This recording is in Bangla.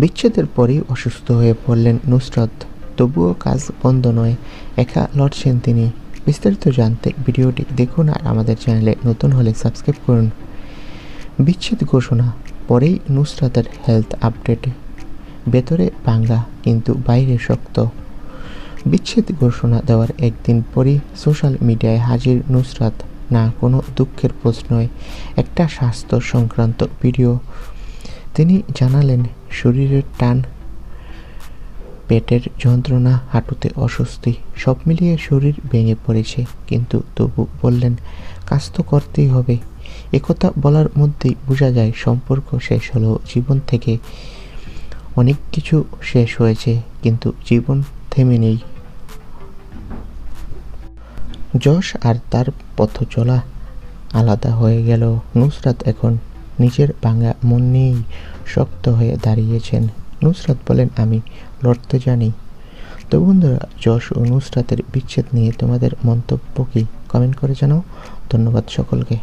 বিচ্ছেদের পরেই অসুস্থ হয়ে পড়লেন নুসরত। তবুও কাজ বন্ধ নয়, একা লড়ছেন তিনি। বিস্তারিত জানতে ভিডিওটি দেখুন আর আমাদের চ্যানেলে নতুন হলে সাবস্ক্রাইব করুন। বিচ্ছেদ ঘোষণা, পরেই নুসরাতের হেলথ আপডেট ভেতরে ভাঙ্গা কিন্তু বাইরে শক্ত। বিচ্ছেদ ঘোষণা দেওয়ার একদিন পরই সোশ্যাল মিডিয়ায় হাজির নুসরাত। না, কোনো দুঃখের প্রশ্নয় একটা স্বাস্থ্য সংক্রান্ত ভিডিও। তিনি জানালেন, শরীরের টান, পেটের যন্ত্রণা, হাঁটুতে অস্বস্তি, সব মিলিয়ে শরীর ভেঙে পড়েছে। কিন্তু তবু বললেন, কাজ তো করতেই হবে। একথা বলার মধ্যেই বোঝা যায় সম্পর্ক শেষ হলো জীবন থেকে অনেক কিছু শেষ হয়েছে, কিন্তু জীবন থেমে নেই। যশ আর তার পথ চলা আলাদা হয়ে গেল। নুসরাত এখন নিজের ভাঙা মন নিয়েই শক্ত হয়ে দাঁড়িয়েছেন। নুসরাত বলেন, আমি লড়তে জানি। তো বন্ধুরা যশ ও নুসরাতের বিচ্ছেদ নিয়ে তোমাদের মন্তব্য কি? কমেন্ট করে জানাও। ধন্যবাদ সকলকে।